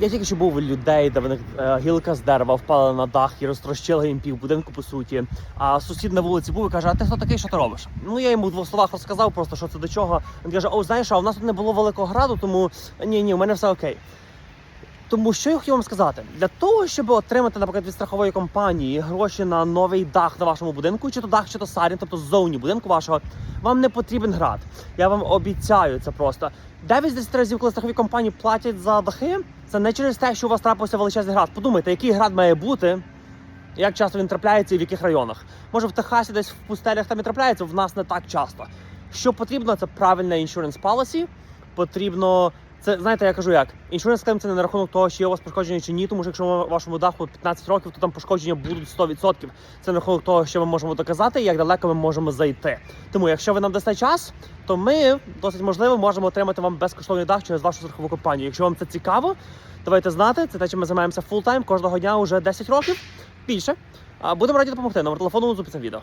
Я тільки що був у людей, де в них е, гілка з дерева впала на дах і розтрощила їм пів будинку, по суті. А сусід на вулиці був і каже: А ти хто такий, що ти робиш? Ну я йому в двох словах розказав, просто що це до чого. Він каже: О, знаєш, а у нас тут не було великого граду, тому ні, ні, у мене все окей. Тому що я хотів вам сказати, для того, щоб отримати, наприклад, від страхової компанії гроші на новий дах на вашому будинку, чи то дах, чи то сарін, тобто ззовні будинку вашого, вам не потрібен град. Я вам обіцяю це просто. 9 з 10 разів, коли страхові компанії платять за дахи, це не через те, що у вас трапився величезний град. Подумайте, який град має бути, як часто він трапляється і в яких районах. Може в Техасі десь в пустелях там і трапляється, в нас не так часто. Що потрібно, це правильна insurance policy, потрібно. Це знаєте, я кажу як іншуренс клейм це не на рахунок того, чи є у вас пошкодження чи ні, тому що якщо у вашому даху 15 років, то там пошкодження будуть 100%. Це на рахунок того, що ми можемо доказати, і як далеко ми можемо зайти. Тому, якщо ви нам дасте час, то ми досить можливо можемо отримати вам безкоштовний дах через вашу страхову компанію. Якщо вам це цікаво, давайте знати. Це те, чим ми займаємося фултайм кожного дня уже 10 років більше. Будемо раді допомогти. Номер телефону цим відео.